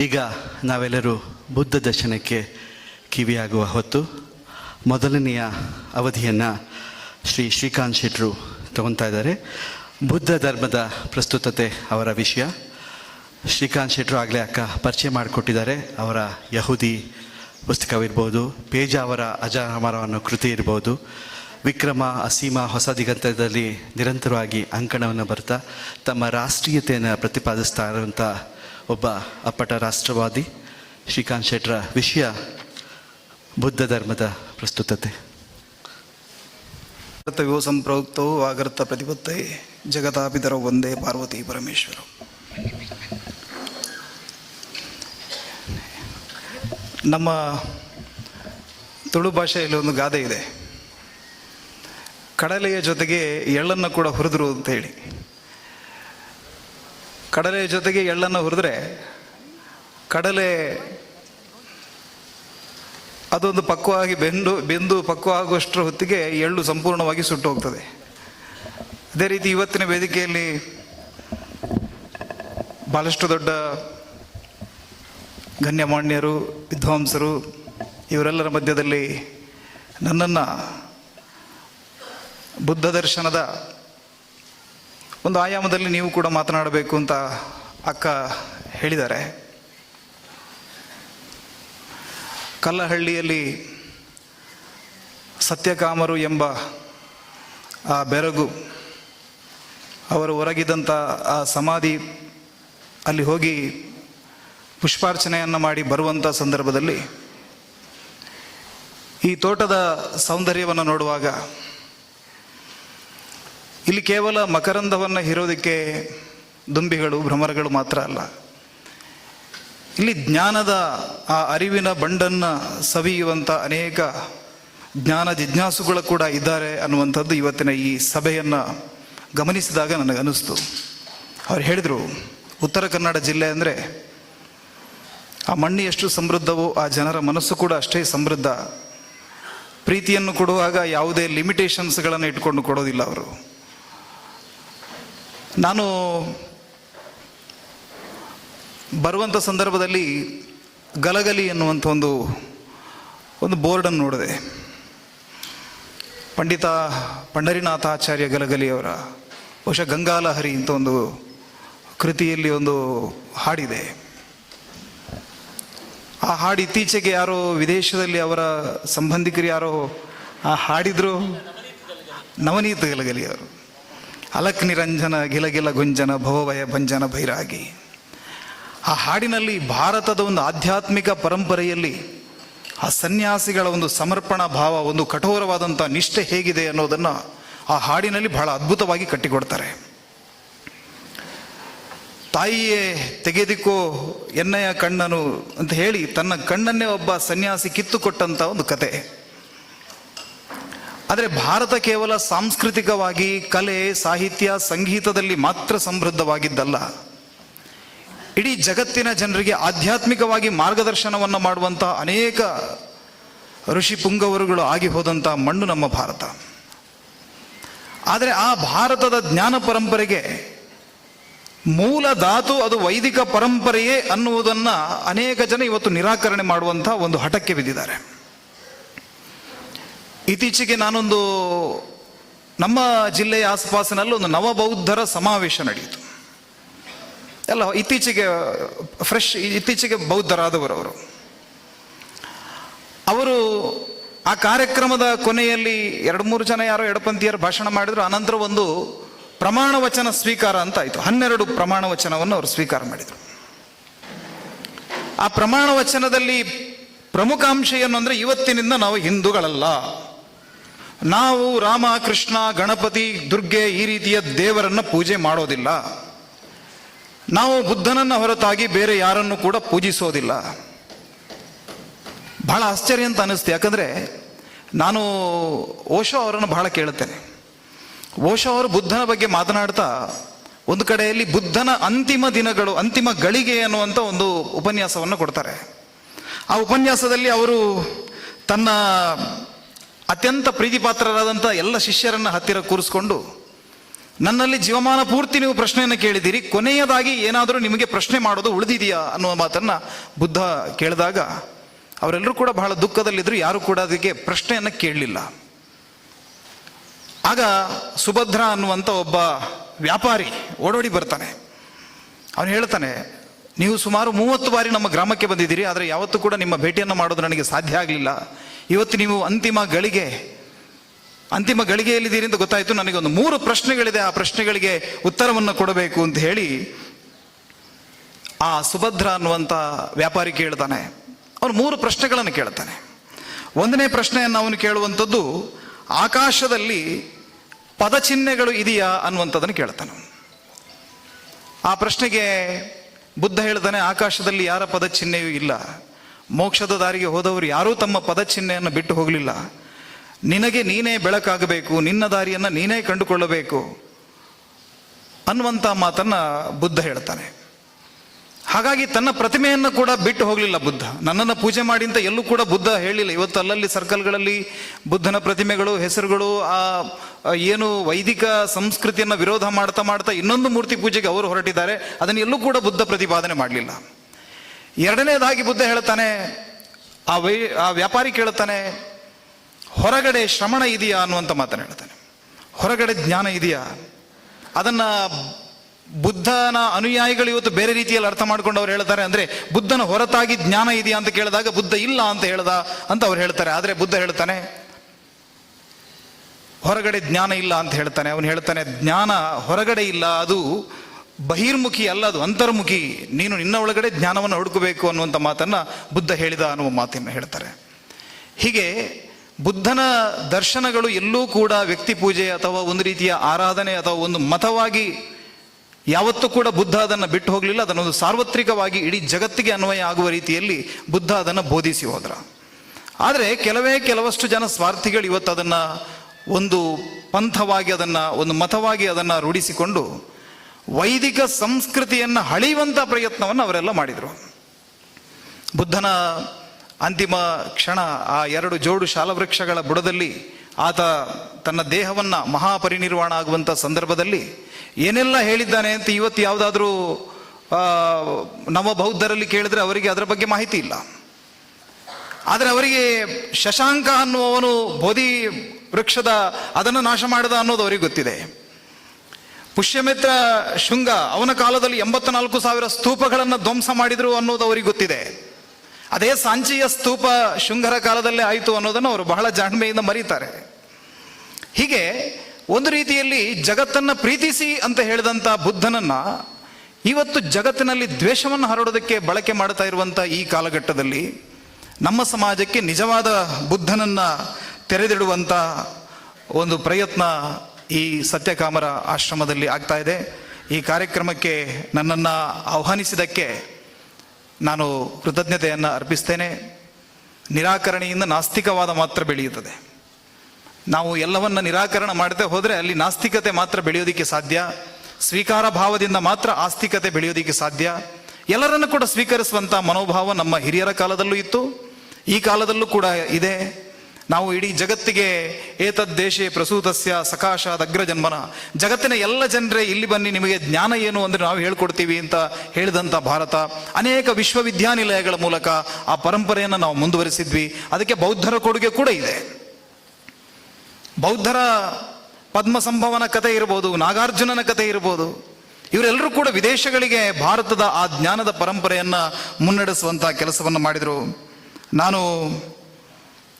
ಈಗ ನಾವೆಲ್ಲರೂ ಬುದ್ಧ ದರ್ಶನಕ್ಕೆ ಕಿವಿಯಾಗುವ ಹೊತ್ತು ಮೊದಲನೆಯ ಅವಧಿಯನ್ನು ಶ್ರೀ ಶ್ರೀಕಾಂತ್ ಶೆಟ್ರು ತಗೊತಾ ಇದ್ದಾರೆ. ಬುದ್ಧ ಧರ್ಮದ ಪ್ರಸ್ತುತತೆ ಅವರ ವಿಷಯ. ಶ್ರೀಕಾಂತ್ ಶೆಟ್ರು ಆಗಲೇ ಅಕ್ಕ ಪರಿಚಯ ಮಾಡಿಕೊಟ್ಟಿದ್ದಾರೆ. ಅವರ ಯಹೂದಿ ಪುಸ್ತಕವಿರ್ಬೋದು, ಪೇಜ ಅವರ ಅಜಾಮರ ಅನ್ನೋ ಕೃತಿ ಇರ್ಬೋದು. ವಿಕ್ರಮ, ಅಸೀಮ ಹೊಸ ದಿಗಂತದಲ್ಲಿ ನಿರಂತರವಾಗಿ ಅಂಕಣವನ್ನು ಬರ್ತಾ ತಮ್ಮ ರಾಷ್ಟ್ರೀಯತೆಯನ್ನು ಪ್ರತಿಪಾದಿಸ್ತಾ ಇರುವಂಥ ಒಬ್ಬ ಅಪ್ಪಟ ರಾಷ್ಟ್ರವಾದಿ ಶ್ರೀಕಾಂತ್ ಶೆಟ್ರ ವಿಷಯ ಬುದ್ಧ ಧರ್ಮದ ಪ್ರಸ್ತುತತೆ. ಕರ್ತವ್ಯೋ ಸಂಪ್ರೋಕ್ತೋ ಆಗರ್ತ ಪ್ರತಿಪತ್ತೈ ಜಗತಾಪಿತರ ಒಂದೇ ಪಾರ್ವತಿ ಪರಮೇಶ್ವರ. ನಮ್ಮ ತುಳು ಭಾಷೆಯಲ್ಲಿ ಒಂದು ಗಾದೆ ಇದೆ. ಕಡಲೆಯ ಜೊತೆಗೆ ಎಳ್ಳನ್ನು ಕೂಡ ಹುರಿದ್ರು ಅಂತ ಹೇಳಿ. ಕಡಲೆಯ ಜೊತೆಗೆ ಎಳ್ಳನ್ನು ಹುರಿದ್ರೆ ಕಡಲೆ ಅದೊಂದು ಪಕ್ವವಾಗಿ ಬೆಂದು ಬೆಂದು ಪಕ್ವ ಆಗುವಷ್ಟರ ಹೊತ್ತಿಗೆ ಎಳ್ಳು ಸಂಪೂರ್ಣವಾಗಿ ಸುಟ್ಟು ಹೋಗ್ತದೆ ಅದೇ ರೀತಿ ಇವತ್ತಿನ ವೇದಿಕೆಯಲ್ಲಿ ಭಾಳಷ್ಟು ದೊಡ್ಡ ಗಣ್ಯಮಾನ್ಯರು, ವಿದ್ವಾಂಸರು ಇವರೆಲ್ಲರ ಮಧ್ಯದಲ್ಲಿ ನನ್ನನ್ನು ಬುದ್ಧ ದರ್ಶನದ ಒಂದು ಆಯಾಮದಲ್ಲಿ ನೀವು ಕೂಡ ಮಾತನಾಡಬೇಕು ಅಂತ ಅಕ್ಕ ಹೇಳಿದ್ದಾರೆ. ಕಲ್ಲಹಳ್ಳಿಯಲ್ಲಿ ಸತ್ಯಕಾಮರು ಎಂಬ ಆ ಬೆರಗು ಅವರು ಹೊರಗಿದ್ದಂಥ ಆ ಸಮಾಧಿ ಅಲ್ಲಿ ಹೋಗಿ ಪುಷ್ಪಾರ್ಚನೆಯನ್ನು ಮಾಡಿ ಬರುವಂಥ ಸಂದರ್ಭದಲ್ಲಿ ಈ ತೋಟದ ಸೌಂದರ್ಯವನ್ನು ನೋಡುವಾಗ ಇಲ್ಲಿ ಕೇವಲ ಮಕರಂದವನ್ನು ಹೀರೋದಕ್ಕೆ ದುಂಬಿಗಳು, ಭ್ರಮರಗಳು ಮಾತ್ರ ಅಲ್ಲ. ಇಲ್ಲಿ ಜ್ಞಾನದ ಆ ಅರಿವಿನ ಬಂಡನ್ನು ಸವಿಯುವಂಥ ಅನೇಕ ಜ್ಞಾನ ಜಿಜ್ಞಾಸುಗಳು ಕೂಡ ಇದ್ದಾರೆ ಅನ್ನುವಂಥದ್ದು ಇವತ್ತಿನ ಈ ಸಭೆಯನ್ನು ಗಮನಿಸಿದಾಗ ನನಗೆ ಅನ್ನಿಸ್ತು ಅವ್ರು ಹೇಳಿದರು, ಉತ್ತರ ಕನ್ನಡ ಜಿಲ್ಲೆ ಅಂದರೆ ಆ ಮಣ್ಣು ಎಷ್ಟು ಸಮೃದ್ಧವೋ ಆ ಜನರ ಮನಸ್ಸು ಕೂಡ ಅಷ್ಟೇ ಸಮೃದ್ಧ. ಪ್ರೀತಿಯನ್ನು ಕೊಡುವಾಗ ಯಾವುದೇ ಲಿಮಿಟೇಷನ್ಸ್ಗಳನ್ನು ಇಟ್ಕೊಂಡು ಕೊಡೋದಿಲ್ಲ ಅವರು. ನಾನು ಬರುವಂಥ ಸಂದರ್ಭದಲ್ಲಿ ಗಲಗಲಿ ಎನ್ನುವಂಥ ಒಂದು ಒಂದು ಬೋರ್ಡನ್ನು ನೋಡಿದೆ. ಪಂಡಿತ ಪಂಡರಿನಾಥಾಚಾರ್ಯ ಗಲಗಲಿಯವರ ಬಹುಶಃ ಗಂಗಾಲಹರಿ ಅಂತ ಒಂದು ಕೃತಿಯಲ್ಲಿ ಒಂದು ಹಾಡಿದೆ. ಆ ಹಾಡು ಇತ್ತೀಚೆಗೆ ಯಾರೋ ವಿದೇಶದಲ್ಲಿ ಅವರ ಸಂಬಂಧಿಕರು ಯಾರೋ ಆ ಹಾಡಿದ್ರು. ನವನೀತ ಗಲಗಲಿಯವರು ಅಲಕ್ ನಿರಂಜನ ಗಿಲಗಿಲ ಗುಂಜನ ಭವಭಯ ಭಂಜನ ಭೈರಾಗಿ. ಆ ಹಾಡಿನಲ್ಲಿ ಭಾರತದ ಒಂದು ಆಧ್ಯಾತ್ಮಿಕ ಪರಂಪರೆಯಲ್ಲಿ ಆ ಸನ್ಯಾಸಿಗಳ ಒಂದು ಸಮರ್ಪಣಾ ಭಾವ, ಒಂದು ಕಠೋರವಾದಂಥ ನಿಷ್ಠೆ ಹೇಗಿದೆ ಅನ್ನೋದನ್ನು ಆ ಹಾಡಿನಲ್ಲಿ ಬಹಳ ಅದ್ಭುತವಾಗಿ ಕಟ್ಟಿಕೊಡ್ತಾರೆ. ತಾಯಿಯೇ ತೆಗೆದಿಕ್ಕೋ ಎಣ್ಣೆಯ ಕಣ್ಣನು ಅಂತ ಹೇಳಿ ತನ್ನ ಕಣ್ಣನ್ನೇ ಒಬ್ಬ ಸನ್ಯಾಸಿ ಕಿತ್ತುಕೊಟ್ಟಂಥ ಒಂದು ಕತೆ. ಆದರೆ ಭಾರತ ಕೇವಲ ಸಾಂಸ್ಕೃತಿಕವಾಗಿ, ಕಲೆ, ಸಾಹಿತ್ಯ, ಸಂಗೀತದಲ್ಲಿ ಮಾತ್ರ ಸಮೃದ್ಧವಾಗಿದ್ದಲ್ಲ. ಇಡೀ ಜಗತ್ತಿನ ಜನರಿಗೆ ಆಧ್ಯಾತ್ಮಿಕವಾಗಿ ಮಾರ್ಗದರ್ಶನವನ್ನು ಮಾಡುವಂಥ ಅನೇಕ ಋಷಿ ಪುಂಗವರುಗಳು ಆಗಿ ಹೋದಂಥ ಮಣ್ಣು ನಮ್ಮ ಭಾರತ. ಆದರೆ ಆ ಭಾರತದ ಜ್ಞಾನ ಪರಂಪರೆಗೆ ಮೂಲ ಧಾತು ಅದು ವೈದಿಕ ಪರಂಪರೆಯೇ ಅನ್ನುವುದನ್ನು ಅನೇಕ ಜನ ಇವತ್ತು ನಿರಾಕರಣೆ ಮಾಡುವಂಥ ಒಂದು ಹಠಕ್ಕೆ ಬಿದ್ದಿದ್ದಾರೆ. ಇತ್ತೀಚೆಗೆ ನಾನೊಂದು ನಮ್ಮ ಜಿಲ್ಲೆಯ ಆಸುಪಾಸಿನಲ್ಲಿ ಒಂದು ನವಬೌದ್ಧರ ಸಮಾವೇಶ ನಡೆಯಿತು. ಎಲ್ಲ, ಇತ್ತೀಚೆಗೆ ಫ್ರೆಶ್ ಇತ್ತೀಚೆಗೆ ಬೌದ್ಧರಾದವರು ಅವರು. ಅವರು ಆ ಕಾರ್ಯಕ್ರಮದ ಕೊನೆಯಲ್ಲಿ ಎರಡು ಮೂರು ಜನ ಯಾರೋ ಎಡಪಂಥೀಯರು ಭಾಷಣ ಮಾಡಿದ್ರು ಅನಂತರ ಒಂದು ಪ್ರಮಾಣ ವಚನ ಸ್ವೀಕಾರ ಅಂತ ಆಯಿತು ಹನ್ನೆರಡು ಪ್ರಮಾಣ ವಚನವನ್ನು ಅವರು ಸ್ವೀಕಾರ ಮಾಡಿದರು. ಆ ಪ್ರಮಾಣ ವಚನದಲ್ಲಿ ಪ್ರಮುಖ ಅಂಶ ಏನು ಅಂದರೆ ಇವತ್ತಿನಿಂದ ನಾವು ಹಿಂದೂಗಳಲ್ಲ. ನಾವು ರಾಮ, ಕೃಷ್ಣ, ಗಣಪತಿ, ದುರ್ಗೆ ಈ ರೀತಿಯ ದೇವರನ್ನು ಪೂಜೆ ಮಾಡೋದಿಲ್ಲ. ನಾವು ಬುದ್ಧನನ್ನು ಹೊರತಾಗಿ ಬೇರೆ ಯಾರನ್ನು ಕೂಡ ಪೂಜಿಸೋದಿಲ್ಲ. ಬಹಳ ಆಶ್ಚರ್ಯ ಅಂತ ಅನ್ನಿಸ್ತು. ಯಾಕಂದರೆ ನಾನು ಓಶೋ ಅವರನ್ನು ಬಹಳ ಕೇಳುತ್ತೇನೆ. ಓಶೋ ಅವರು ಬುದ್ಧನ ಬಗ್ಗೆ ಮಾತನಾಡ್ತಾ ಒಂದು ಕಡೆಯಲ್ಲಿ ಬುದ್ಧನ ಅಂತಿಮ ದಿನಗಳು, ಅಂತಿಮ ಗಳಿಗೆ ಅನ್ನುವಂಥ ಒಂದು ಉಪನ್ಯಾಸವನ್ನು ಕೊಡ್ತಾರೆ. ಆ ಉಪನ್ಯಾಸದಲ್ಲಿ ಅವರು ತನ್ನ ಅತ್ಯಂತ ಪ್ರೀತಿಪಾತ್ರರಾದಂಥ ಎಲ್ಲ ಶಿಷ್ಯರನ್ನು ಹತ್ತಿರ ಕೂರಿಸ್ಕೊಂಡು, ನನ್ನಲ್ಲಿ ಜೀವಮಾನ ಪೂರ್ತಿ ನೀವು ಪ್ರಶ್ನೆಯನ್ನು ಕೇಳಿದ್ದೀರಿ, ಕೊನೆಯದಾಗಿ ಏನಾದರೂ ನಿಮಗೆ ಪ್ರಶ್ನೆ ಮಾಡೋದು ಉಳಿದಿದೆಯಾ ಅನ್ನುವ ಮಾತನ್ನು ಬುದ್ಧ ಕೇಳಿದಾಗ, ಅವರೆಲ್ಲರೂ ಕೂಡ ಬಹಳ ದುಃಖದಲ್ಲಿದ್ದರು ಯಾರು ಕೂಡ ಅದಕ್ಕೆ ಪ್ರಶ್ನೆಯನ್ನು ಕೇಳಲಿಲ್ಲ. ಆಗ ಸುಭದ್ರ ಅನ್ನುವಂಥ ಒಬ್ಬ ವ್ಯಾಪಾರಿ ಓಡೋಡಿ ಬರ್ತಾನೆ. ಅವನು ಹೇಳ್ತಾನೆ, ನೀವು ಸುಮಾರು ಮೂವತ್ತು ಬಾರಿ ನಮ್ಮ ಗ್ರಾಮಕ್ಕೆ ಬಂದಿದ್ದೀರಿ, ಆದರೆ ಯಾವತ್ತೂ ಕೂಡ ನಿಮ್ಮ ಭೇಟಿಯನ್ನು ಮಾಡೋದು ನನಗೆ ಸಾಧ್ಯ ಆಗಲಿಲ್ಲ. ಇವತ್ತು ನೀವು ಅಂತಿಮ ಗಳಿಗೆ, ಅಂತಿಮ ಗಳಿಗೆಯಲ್ಲಿದ್ದೀರಿ ಅಂತ ಗೊತ್ತಾಯಿತು. ನನಗೆ ಒಂದು ಮೂರು ಪ್ರಶ್ನೆಗಳಿದೆ. ಆ ಪ್ರಶ್ನೆಗಳಿಗೆ ಉತ್ತರವನ್ನು ಕೊಡಬೇಕು ಅಂತ ಹೇಳಿ ಆ ಸುಭದ್ರ ಅನ್ನುವಂಥ ವ್ಯಾಪಾರಿ ಕೇಳ್ತಾನೆ. ಅವನು ಮೂರು ಪ್ರಶ್ನೆಗಳನ್ನು ಕೇಳ್ತಾನೆ. ಒಂದನೇ ಪ್ರಶ್ನೆಯನ್ನು ಅವನು ಕೇಳುವಂಥದ್ದು, ಆಕಾಶದಲ್ಲಿ ಪದಚಿಹ್ನೆಗಳು ಇದೆಯಾ ಅನ್ನುವಂಥದ್ದನ್ನು ಕೇಳ್ತಾನೆ ಆ ಪ್ರಶ್ನೆಗೆ ಬುದ್ಧ ಹೇಳ್ತಾನೆ, ಆಕಾಶದಲ್ಲಿ ಯಾರ ಪದಚಿಹ್ನೆಯೂ ಇಲ್ಲ. ಮೋಕ್ಷದ ದಾರಿಗೆ ಹೋದವರು ಯಾರೂ ತಮ್ಮ ಪದಚಿಹ್ನೆಯನ್ನು ಬಿಟ್ಟು ಹೋಗಲಿಲ್ಲ. ನಿನಗೆ ನೀನೇ ಬೆಳಕಾಗಬೇಕು, ನಿನ್ನ ದಾರಿಯನ್ನು ನೀನೇ ಕಂಡುಕೊಳ್ಳಬೇಕು ಅನ್ನುವಂಥ ಮಾತನ್ನು ಬುದ್ಧ ಹೇಳ್ತಾನೆ. ಹಾಗಾಗಿ ತನ್ನ ಪ್ರತಿಮೆಯನ್ನು ಕೂಡ ಬಿಟ್ಟು ಹೋಗಲಿಲ್ಲ ಬುದ್ಧ. ನನ್ನನ್ನು ಪೂಜೆ ಮಾಡಿ ಅಂತ ಎಲ್ಲೂ ಕೂಡ ಬುದ್ಧ ಹೇಳಿಲ್ಲ. ಇವತ್ತು ಅಲ್ಲಲ್ಲಿ ಸರ್ಕಲ್ಗಳಲ್ಲಿ ಬುದ್ಧನ ಪ್ರತಿಮೆಗಳು, ಹೆಸರುಗಳು ಆ, ಏನು ವೈದಿಕ ಸಂಸ್ಕೃತಿಯನ್ನು ವಿರೋಧ ಮಾಡ್ತಾ ಮಾಡ್ತಾ ಇನ್ನೊಂದು ಮೂರ್ತಿ ಪೂಜೆಗೆ ಅವರು ಹೊರಟಿದ್ದಾರೆ. ಅದನ್ನು ಎಲ್ಲೂ ಕೂಡ ಬುದ್ಧ ಪ್ರತಿಪಾದನೆ ಮಾಡಲಿಲ್ಲ. ಎರಡನೇದಾಗಿ ಬುದ್ಧ ಹೇಳ್ತಾನೆ ಆ ವೈ ಆ ವ್ಯಾಪಾರಿ ಕೇಳ್ತಾನೆ ಹೊರಗಡೆ ಶ್ರಮಣ ಇದೆಯಾ ಅನ್ನುವಂಥ ಮಾತನ್ನು ಹೇಳ್ತಾನೆ. ಹೊರಗಡೆ ಜ್ಞಾನ ಇದೆಯಾ? ಅದನ್ನು ಬುದ್ಧನ ಅನುಯಾಯಿಗಳು ಇವತ್ತು ಬೇರೆ ರೀತಿಯಲ್ಲಿ ಅರ್ಥ ಮಾಡ್ಕೊಂಡು ಅವ್ರು ಹೇಳ್ತಾರೆ ಅಂದರೆ, ಬುದ್ಧನ ಹೊರತಾಗಿ ಜ್ಞಾನ ಇದೆಯಾ ಅಂತ ಕೇಳಿದಾಗ, ಬುದ್ಧ ಇಲ್ಲ ಅಂತ ಹೇಳ್ದ ಅಂತ ಅವ್ರು ಹೇಳ್ತಾರೆ. ಆದರೆ ಬುದ್ಧ ಹೇಳ್ತಾನೆ, ಹೊರಗಡೆ ಜ್ಞಾನ ಇಲ್ಲ ಅಂತ ಹೇಳ್ತಾನೆ. ಅವನು ಹೇಳ್ತಾನೆ, ಜ್ಞಾನ ಹೊರಗಡೆ ಇಲ್ಲ, ಅದು ಬಹಿರ್ಮುಖಿ ಅಲ್ಲ ಅದು, ಅಂತರ್ಮುಖಿ. ನೀನು ನಿನ್ನ ಒಳಗಡೆ ಜ್ಞಾನವನ್ನು ಹುಡುಕಬೇಕು ಅನ್ನುವಂಥ ಮಾತನ್ನು ಬುದ್ಧ ಹೇಳಿದ ಅನ್ನುವ ಮಾತನ್ನು ಹೇಳ್ತಾರೆ. ಹೀಗೆ ಬುದ್ಧನ ದರ್ಶನಗಳು ಎಲ್ಲೂ ಕೂಡ ವ್ಯಕ್ತಿ ಪೂಜೆ ಅಥವಾ ಒಂದು ರೀತಿಯ ಆರಾಧನೆ ಅಥವಾ ಒಂದು ಮತವಾಗಿ ಯಾವತ್ತೂ ಕೂಡ ಬುದ್ಧ ಅದನ್ನು ಬಿಟ್ಟು ಹೋಗಲಿಲ್ಲ. ಅದನ್ನೊಂದು ಸಾರ್ವತ್ರಿಕವಾಗಿ ಇಡೀ ಜಗತ್ತಿಗೆ ಅನ್ವಯ ಆಗುವ ರೀತಿಯಲ್ಲಿ ಬುದ್ಧ ಅದನ್ನು ಬೋಧಿಸಿ ಹೋದ್ರ. ಆದರೆ ಕೆಲವೇ ಕೆಲವಷ್ಟು ಜನ ಸ್ವಾರ್ಥಿಗಳು ಇವತ್ತು ಅದನ್ನು ಒಂದು ಪಂಥವಾಗಿ ಅದನ್ನು, ಒಂದು ಮತವಾಗಿ ಅದನ್ನು ರೂಢಿಸಿಕೊಂಡು ವೈದಿಕ ಸಂಸ್ಕೃತಿಯನ್ನು ಹಳೆಯುವಂಥ ಪ್ರಯತ್ನವನ್ನು ಅವರೆಲ್ಲ ಮಾಡಿದರು. ಬುದ್ಧನ ಅಂತಿಮ ಕ್ಷಣ ಆ ಎರಡು ಜೋಡು ಶಾಲವೃಕ್ಷಗಳ ಬುಡದಲ್ಲಿ ಆತ ತನ್ನ ದೇಹವನ್ನು ಮಹಾಪರಿನಿರ್ವಾಣ ಆಗುವಂಥ ಸಂದರ್ಭದಲ್ಲಿ ಏನೆಲ್ಲ ಹೇಳಿದ್ದಾನೆ ಅಂತ ಇವತ್ತು ಯಾವುದಾದ್ರೂ ನವ ಬೌದ್ಧರಲ್ಲಿ ಕೇಳಿದ್ರೆ ಅವರಿಗೆ ಅದರ ಬಗ್ಗೆ ಮಾಹಿತಿ ಇಲ್ಲ. ಆದರೆ ಅವರಿಗೆ ಶಶಾಂಕ ಅನ್ನುವವನು ಬೋಧಿ ವೃಕ್ಷದ ಅದನ್ನು ನಾಶ ಮಾಡಿದ ಅನ್ನೋದು ಅವರಿಗೆ ಗೊತ್ತಿದೆ. ಪುಷ್ಯಮಿತ್ರ ಶೃಂಗ ಅವನ ಕಾಲದಲ್ಲಿ ಎಂಬತ್ನಾಲ್ಕು ಸಾವಿರ ಸ್ತೂಪಗಳನ್ನು ಧ್ವಂಸ ಮಾಡಿದರು ಅನ್ನೋದು ಅವರಿಗೆ ಗೊತ್ತಿದೆ. ಅದೇ ಸಾಂಚಿಯ ಸ್ತೂಪ ಶೃಂಗರ ಕಾಲದಲ್ಲೇ ಆಯಿತು ಅನ್ನೋದನ್ನು ಅವರು ಬಹಳ ಜಾಣ್ಮೆಯಿಂದ ಮರೀತಾರೆ. ಹೀಗೆ ಒಂದು ರೀತಿಯಲ್ಲಿ ಜಗತ್ತನ್ನು ಪ್ರೀತಿಸಿ ಅಂತ ಹೇಳಿದಂಥ ಬುದ್ಧನನ್ನು ಇವತ್ತು ಜಗತ್ತಿನಲ್ಲಿ ದ್ವೇಷವನ್ನು ಹರಡೋದಕ್ಕೆ ಬಳಕೆ ಮಾಡ್ತಾ ಇರುವಂಥ ಈ ಕಾಲಘಟ್ಟದಲ್ಲಿ ನಮ್ಮ ಸಮಾಜಕ್ಕೆ ನಿಜವಾದ ಬುದ್ಧನನ್ನು ತೆರೆದಿಡುವಂಥ ಒಂದು ಪ್ರಯತ್ನ ಈ ಸತ್ಯಕಾಮರ ಆಶ್ರಮದಲ್ಲಿ ಆಗ್ತಾ ಇದೆ. ಈ ಕಾರ್ಯಕ್ರಮಕ್ಕೆ ನನ್ನನ್ನು ಆಹ್ವಾನಿಸಿದ್ದಕ್ಕೆ ನಾನು ಕೃತಜ್ಞತೆಯನ್ನು ಅರ್ಪಿಸ್ತೇನೆ. ನಿರಾಕರಣೆಯಿಂದ ನಾಸ್ತಿಕವಾದ ಮಾತ್ರ ಬೆಳೆಯುತ್ತದೆ. ನಾವು ಎಲ್ಲವನ್ನ ನಿರಾಕರಣ ಮಾಡದೆ ಹೋದರೆ ಅಲ್ಲಿ ನಾಸ್ತಿಕತೆ ಮಾತ್ರ ಬೆಳೆಯೋದಕ್ಕೆ ಸಾಧ್ಯ. ಸ್ವೀಕಾರ ಭಾವದಿಂದ ಮಾತ್ರ ಆಸ್ತಿಕತೆ ಬೆಳೆಯೋದಕ್ಕೆ ಸಾಧ್ಯ. ಎಲ್ಲರನ್ನು ಕೂಡ ಸ್ವೀಕರಿಸುವಂಥ ಮನೋಭಾವ ನಮ್ಮ ಹಿರಿಯರ ಕಾಲದಲ್ಲೂ ಇತ್ತು. ಈ ಕಾಲದಲ್ಲೂ ಕೂಡ ಇದೆ. ನಾವು ಇಡೀ ಜಗತ್ತಿಗೆ ಏತದ್ದೇಶೆ ಪ್ರಸೂತಸ್ಯ ಸಕಾಶಾದ ಅಗ್ರಜನ್ಮನ. ಜಗತ್ತಿನ ಎಲ್ಲ ಜನರೇ ಇಲ್ಲಿ ಬನ್ನಿ, ನಿಮಗೆ ಜ್ಞಾನ ಏನು ಅಂದರೆ ನಾವು ಹೇಳ್ಕೊಡ್ತೀವಿ ಅಂತ ಹೇಳಿದಂಥ ಭಾರತ. ಅನೇಕ ವಿಶ್ವವಿದ್ಯಾನಿಲಯಗಳ ಮೂಲಕ ಆ ಪರಂಪರೆಯನ್ನು ನಾವು ಮುಂದುವರಿಸಿದ್ವಿ. ಅದಕ್ಕೆ ಬೌದ್ಧರ ಕೊಡುಗೆ ಕೂಡ ಇದೆ. ಬೌದ್ಧರ ಪದ್ಮ ಸಂಭವನ ಕಥೆ ಇರ್ಬೋದು, ನಾಗಾರ್ಜುನನ ಕಥೆ ಇರ್ಬೋದು, ಇವರೆಲ್ಲರೂ ಕೂಡ ವಿದೇಶಗಳಿಗೆ ಭಾರತದ ಆ ಜ್ಞಾನದ ಪರಂಪರೆಯನ್ನು ಮುನ್ನಡೆಸುವಂಥ ಕೆಲಸವನ್ನು ಮಾಡಿದರು. ನಾನು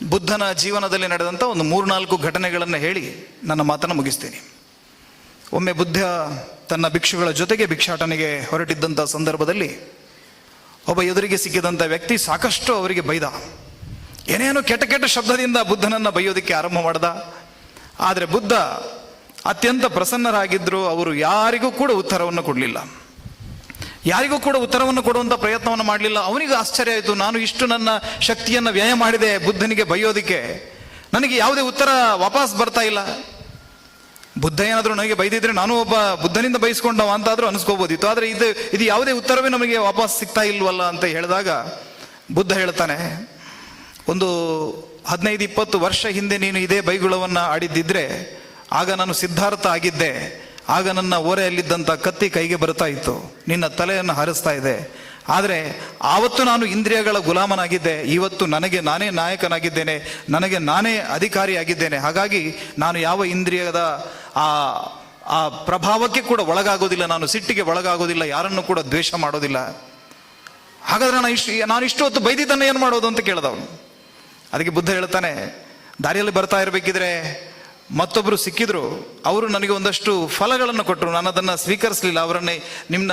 ಬುದ್ಧನ ಜೀವನದಲ್ಲಿ ನಡೆದಂಥ ಒಂದು ಮೂರು ನಾಲ್ಕು ಘಟನೆಗಳನ್ನು ಹೇಳಿ ನನ್ನ ಮಾತನ್ನು ಮುಗಿಸ್ತೀನಿ. ಒಮ್ಮೆ ಬುದ್ಧ ತನ್ನ ಭಿಕ್ಷುಗಳ ಜೊತೆಗೆ ಭಿಕ್ಷಾಟನೆಗೆ ಹೊರಟಿದ್ದಂಥ ಸಂದರ್ಭದಲ್ಲಿ ಒಬ್ಬ ಎದುರಿಗೆ ಸಿಕ್ಕಿದಂಥ ವ್ಯಕ್ತಿ ಸಾಕಷ್ಟು ಅವರಿಗೆ ಬೈದ. ಏನೇನು ಕೆಟ್ಟ ಕೆಟ್ಟ ಶಬ್ದದಿಂದ ಬುದ್ಧನನ್ನು ಬೈಯೋದಕ್ಕೆ ಆರಂಭ ಮಾಡ್ದ. ಆದರೆ ಬುದ್ಧ ಅತ್ಯಂತ ಪ್ರಸನ್ನರಾಗಿದ್ದರು ಅವರು ಯಾರಿಗೂ ಕೂಡ ಉತ್ತರವನ್ನು ಕೊಡಲಿಲ್ಲ. ಯಾರಿಗೂ ಕೂಡ ಉತ್ತರವನ್ನು ಕೊಡುವಂಥ ಪ್ರಯತ್ನವನ್ನು ಮಾಡಲಿಲ್ಲ. ಅವನಿಗೆ ಆಶ್ಚರ್ಯ ಆಯಿತು. ನಾನು ಇಷ್ಟು ನನ್ನ ಶಕ್ತಿಯನ್ನು ವ್ಯಯ ಮಾಡಿದೆ ಬುದ್ಧನಿಗೆ ಬೈಯೋದಕ್ಕೆ. ನನಗೆ ಯಾವುದೇ ಉತ್ತರ ವಾಪಸ್ ಬರ್ತಾ ಇಲ್ಲ. ಬುದ್ಧ ಏನಾದರೂ ನನಗೆ ಬೈದಿದ್ರೆ ನಾನು ಒಬ್ಬ ಬುದ್ಧನಿಂದ ಬೈಸ್ಕೊಂಡವ ಅಂತಾದರೂ ಅನಿಸ್ಕೋಬೋದಿತ್ತು. ಆದರೆ ಇದು ಇದು ಯಾವುದೇ ಉತ್ತರವೇ ನಮಗೆ ವಾಪಸ್ ಸಿಗ್ತಾ ಇಲ್ವಲ್ಲ ಅಂತ ಹೇಳಿದಾಗ ಬುದ್ಧ ಹೇಳ್ತಾನೆ, ಒಂದು ಹದಿನೈದು ಇಪ್ಪತ್ತು ವರ್ಷ ಹಿಂದೆ ನೀನು ಇದೇ ಬೈಗುಳವನ್ನು ಆಡಿದ್ದಿದ್ರೆ ಆಗ ನಾನು ಸಿದ್ಧಾರ್ಥ ಆಗಿದ್ದೆ. ಆಗ ನನ್ನ ಓರೆಯಲ್ಲಿದ್ದಂಥ ಕತ್ತಿ ಕೈಗೆ ಬರ್ತಾ ಇತ್ತು. ನಿನ್ನ ತಲೆಯನ್ನು ಹರಿಸ್ತಾ ಇದೆ. ಆದರೆ ಆವತ್ತು ನಾನು ಇಂದ್ರಿಯಗಳ ಗುಲಾಮನಾಗಿದ್ದೆ. ಇವತ್ತು ನನಗೆ ನಾನೇ ನಾಯಕನಾಗಿದ್ದೇನೆ. ನನಗೆ ನಾನೇ ಅಧಿಕಾರಿಯಾಗಿದ್ದೇನೆ. ಹಾಗಾಗಿ ನಾನು ಯಾವ ಇಂದ್ರಿಯದ ಆ ಆ ಪ್ರಭಾವಕ್ಕೆ ಕೂಡ ಒಳಗಾಗೋದಿಲ್ಲ. ನಾನು ಸಿಟ್ಟಿಗೆ ಒಳಗಾಗೋದಿಲ್ಲ. ಯಾರನ್ನು ಕೂಡ ದ್ವೇಷ ಮಾಡೋದಿಲ್ಲ. ಹಾಗಾದ್ರೆ ನಾನು ಇಷ್ಟು ನಾನು ಇಷ್ಟು ಹೊತ್ತು ಬೈದಿದ್ದನ್ನು ಏನು ಮಾಡೋದು ಅಂತ ಕೇಳ್ದವನು. ಅದಕ್ಕೆ ಬುದ್ಧ ಹೇಳ್ತಾನೆ, ದಾರಿಯಲ್ಲಿ ಬರ್ತಾ ಇರಬೇಕಿದ್ರೆ ಮತ್ತೊಬ್ಬರು ಸಿಕ್ಕಿದ್ರು, ಅವರು ನನಗೆ ಒಂದಷ್ಟು ಫಲಗಳನ್ನು ಕೊಟ್ಟರು. ನಾನು ಅದನ್ನು ಸ್ವೀಕರಿಸಲಿಲ್ಲ. ಅವರನ್ನೇ ನಿಮ್ಮ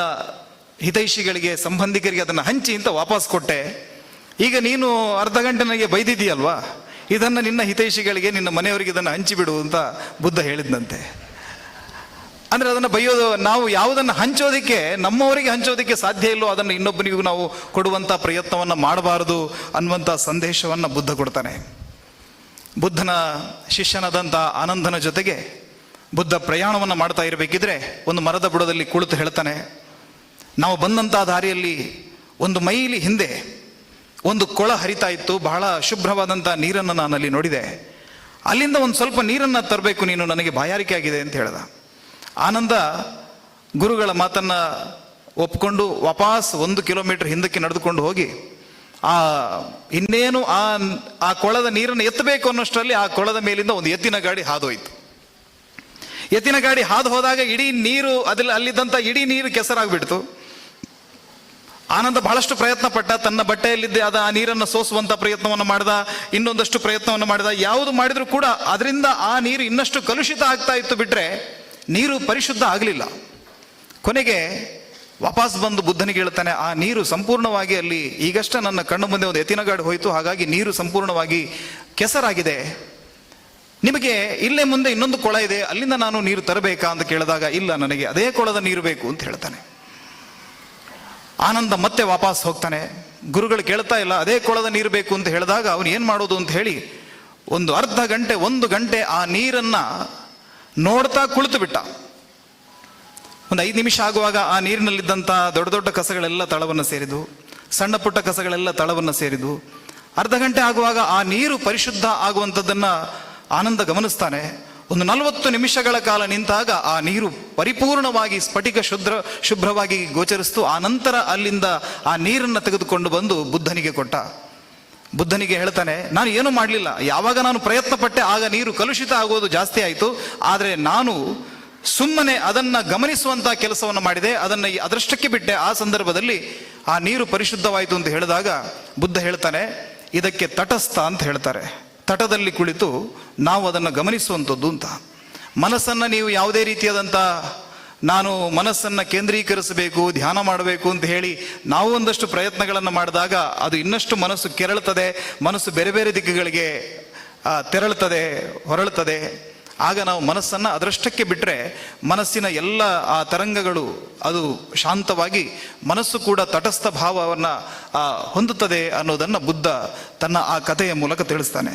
ಹಿತೈಷಿಗಳಿಗೆ, ಸಂಬಂಧಿಕರಿಗೆ ಅದನ್ನು ಹಂಚಿ ಅಂತ ವಾಪಸ್ ಕೊಟ್ಟೆ. ಈಗ ನೀನು ಅರ್ಧ ಗಂಟೆ ನನಗೆ ಬೈದಿದೆಯಲ್ವಾ ಇದನ್ನು ನಿನ್ನ ಹಿತೈಷಿಗಳಿಗೆ, ನಿನ್ನ ಮನೆಯವರಿಗೆ ಇದನ್ನು ಹಂಚಿಬಿಡು ಅಂತ ಬುದ್ಧ ಹೇಳಿದ್ನಂತೆ. ಅಂದರೆ ಅದನ್ನು ಬೈಯೋದು, ನಾವು ಯಾವುದನ್ನು ಹಂಚೋದಿಕ್ಕೆ, ನಮ್ಮವರಿಗೆ ಹಂಚೋದಕ್ಕೆ ಸಾಧ್ಯ ಇಲ್ಲೋ ಅದನ್ನು ಇನ್ನೊಬ್ಬನಿಗೂ ನಾವು ಕೊಡುವಂಥ ಪ್ರಯತ್ನವನ್ನು ಮಾಡಬಾರದು ಅನ್ನುವಂಥ ಸಂದೇಶವನ್ನು ಬುದ್ಧ ಕೊಡ್ತಾನೆ. ಬುದ್ಧನ ಶಿಷ್ಯನಾದಂಥ ಆನಂದನ ಜೊತೆಗೆ ಬುದ್ಧ ಪ್ರಯಾಣವನ್ನು ಮಾಡ್ತಾ ಇರಬೇಕಿದ್ರೆ ಒಂದು ಮರದ ಬುಡದಲ್ಲಿ ಕುಳಿತು ಹೇಳ್ತಾನೆ, ನಾವು ಬಂದಂಥ ದಾರಿಯಲ್ಲಿ ಒಂದು ಮೈಲಿ ಹಿಂದೆ ಒಂದು ಕೊಳ ಹರಿತಾ ಇತ್ತು, ಬಹಳ ಶುಭ್ರವಾದಂಥ ನೀರನ್ನು ನಾನು ಅಲ್ಲಿ ನೋಡಿದೆ. ಅಲ್ಲಿಂದ ಒಂದು ಸ್ವಲ್ಪ ನೀರನ್ನು ತರಬೇಕು ನೀನು, ನನಗೆ ಬಾಯಾರಿಕೆ ಆಗಿದೆ ಅಂತ ಹೇಳ್ದ. ಆನಂದ ಗುರುಗಳ ಮಾತನ್ನು ಒಪ್ಕೊಂಡು ವಾಪಸ್ ಒಂದು ಕಿಲೋಮೀಟರ್ ಹಿಂದಕ್ಕೆ ನಡೆದುಕೊಂಡು ಹೋಗಿ ಆ, ಇನ್ನೇನು ಆ ಆ ಕೊಳದ ನೀರನ್ನು ಎತ್ತಬೇಕು ಅನ್ನೋಷ್ಟರಲ್ಲಿ ಆ ಕೊಳದ ಮೇಲಿಂದ ಒಂದು ಎತ್ತಿನ ಗಾಡಿ ಹಾದೋಯ್ತು. ಎತ್ತಿನ ಗಾಡಿ ಹಾದು ಹೋದಾಗ ಇಡೀ ನೀರು ಅದ್ರಲ್ಲಿ ಅಲ್ಲಿದ್ದಂಥ ಇಡೀ ನೀರು ಕೆಸರಾಗ್ಬಿಡ್ತು. ಆನಂದ ಬಹಳಷ್ಟು ಪ್ರಯತ್ನ ಪಟ್ಟ, ತನ್ನ ಬಟ್ಟೆಯಲ್ಲಿದ್ದೆ ಅದ ಆ ನೀರನ್ನು ಸೋಸುವಂತ ಪ್ರಯತ್ನವನ್ನು ಮಾಡಿದ, ಇನ್ನೊಂದಷ್ಟು ಪ್ರಯತ್ನವನ್ನು ಮಾಡಿದ, ಯಾವುದು ಮಾಡಿದರೂ ಕೂಡ ಅದರಿಂದ ಆ ನೀರು ಇನ್ನಷ್ಟು ಕಲುಷಿತ ಆಗ್ತಾ ಇತ್ತು ಬಿಟ್ರೆ ನೀರು ಪರಿಶುದ್ಧ ಆಗಲಿಲ್ಲ. ಕೊನೆಗೆ ವಾಪಸ್ ಬಂದು ಬುದ್ಧನಿಗೆ ಹೇಳ್ತಾನೆ ಆ ನೀರು ಸಂಪೂರ್ಣವಾಗಿ ಅಲ್ಲಿ ಈಗಷ್ಟೇ ನನ್ನ ಕಣ್ಣು ಮುಂದೆ ಒಂದು ಎತ್ತಿನಗಾಡು ಹೋಯಿತು, ಹಾಗಾಗಿ ನೀರು ಸಂಪೂರ್ಣವಾಗಿ ಕೆಸರಾಗಿದೆ. ನಿಮಗೆ ಇಲ್ಲೇ ಮುಂದೆ ಇನ್ನೊಂದು ಕೊಳ ಇದೆ, ಅಲ್ಲಿಂದ ನಾನು ನೀರು ತರಬೇಕಾ? ಅಂತ ಕೇಳಿದಾಗ, ಇಲ್ಲ, ನನಗೆ ಅದೇ ಕೊಳದ ನೀರು ಬೇಕು, ಅಂತ ಹೇಳ್ತಾನೆ. ಆನಂದ ಮತ್ತೆ ವಾಪಸ್ ಹೋಗ್ತಾನೆ. ಗುರುಗಳು ಕೇಳ್ತಾ, ಇಲ್ಲ, ಅದೇ ಕೊಳದ ನೀರು ಬೇಕು, ಅಂತ ಹೇಳಿದಾಗ, ಅವನು ಏನು ಮಾಡೋದು ಅಂತ ಹೇಳಿ, ಒಂದು ಅರ್ಧ ಗಂಟೆ, ಒಂದು ಗಂಟೆ ಆ ನೀರನ್ನ ನೋಡ್ತಾ ಕುಳಿತು ಬಿಟ್ಟ ಒಂದು ಐದು ನಿಮಿಷ ಆಗುವಾಗ ಆ ನೀರಿನಲ್ಲಿದ್ದಂಥ ದೊಡ್ಡ ದೊಡ್ಡ ಕಸಗಳೆಲ್ಲ ತಳವನ್ನು ಸೇರಿದು, ಸಣ್ಣ ಪುಟ್ಟ ಕಸಗಳೆಲ್ಲ ತಳವನ್ನು ಸೇರಿದು, ಅರ್ಧ ಗಂಟೆ ಆಗುವಾಗ ಆ ನೀರು ಪರಿಶುದ್ಧ ಆಗುವಂಥದ್ದನ್ನು ಆನಂದ ಗಮನಿಸ್ತಾನೆ. ಒಂದು ನಲವತ್ತು ನಿಮಿಷಗಳ ಕಾಲ ನಿಂತಾಗ ಆ ನೀರು ಪರಿಪೂರ್ಣವಾಗಿ ಸ್ಫಟಿಕ ಶುದ್ರ, ಶುಭ್ರವಾಗಿ ಗೋಚರಿಸ್ತು. ಆ ನಂತರ ಅಲ್ಲಿಂದ ಆ ನೀರನ್ನು ತೆಗೆದುಕೊಂಡು ಬಂದು ಬುದ್ಧನಿಗೆ ಕೊಟ್ಟ. ಬುದ್ಧನಿಗೆ ಹೇಳ್ತಾನೆ, ನಾನು ಏನೂ ಮಾಡಲಿಲ್ಲ. ಯಾವಾಗ ನಾನು ಪ್ರಯತ್ನ ಪಟ್ಟೆ ಆಗ ನೀರು ಕಲುಷಿತ ಆಗೋದು ಜಾಸ್ತಿ ಆಯಿತು. ಆದರೆ ನಾನು ಸುಮ್ಮನೆ ಅದನ್ನ ಗಮನಿಸುವಂತಹ ಕೆಲಸವನ್ನು ಮಾಡಿದೆ, ಅದನ್ನ ಅದೃಷ್ಟಕ್ಕೆ ಬಿಟ್ಟೆ. ಆ ಸಂದರ್ಭದಲ್ಲಿ ಆ ನೀರು ಪರಿಶುದ್ಧವಾಯಿತು ಅಂತ ಹೇಳಿದಾಗ ಬುದ್ಧ ಹೇಳ್ತಾನೆ, ಇದಕ್ಕೆ ತಟಸ್ಥ ಅಂತ ಹೇಳ್ತಾರೆ. ತಟದಲ್ಲಿ ಕುಳಿತು ನಾವು ಅದನ್ನು ಗಮನಿಸುವಂಥದ್ದು ಅಂತ. ಮನಸ್ಸನ್ನು ನೀವು ಯಾವುದೇ ರೀತಿಯಾದಂಥ ನಾನು ಮನಸ್ಸನ್ನು ಕೇಂದ್ರೀಕರಿಸಬೇಕು, ಧ್ಯಾನ ಮಾಡಬೇಕು ಅಂತ ಹೇಳಿ ನಾವು ಒಂದಷ್ಟು ಪ್ರಯತ್ನಗಳನ್ನು ಮಾಡಿದಾಗ ಅದು ಇನ್ನಷ್ಟು ಮನಸ್ಸು ಕೆರಳುತ್ತದೆ, ಮನಸ್ಸು ಬೇರೆ ಬೇರೆ ದಿಕ್ಕುಗಳಿಗೆ ತೆರಳುತ್ತದೆ, ಹೊರಳುತ್ತದೆ. ಆಗ ನಾವು ಮನಸ್ಸನ್ನು ಅದೃಷ್ಟಕ್ಕೆ ಬಿಟ್ಟರೆ ಮನಸ್ಸಿನ ಎಲ್ಲ ಆ ತರಂಗಗಳು ಅದು ಶಾಂತವಾಗಿ ಮನಸ್ಸು ಕೂಡ ತಟಸ್ಥ ಭಾವವನ್ನು ಹೊಂದುತ್ತದೆ ಅನ್ನೋದನ್ನು ಬುದ್ಧ ತನ್ನ ಆ ಕಥೆಯ ಮೂಲಕ ತಿಳಿಸ್ತಾನೆ.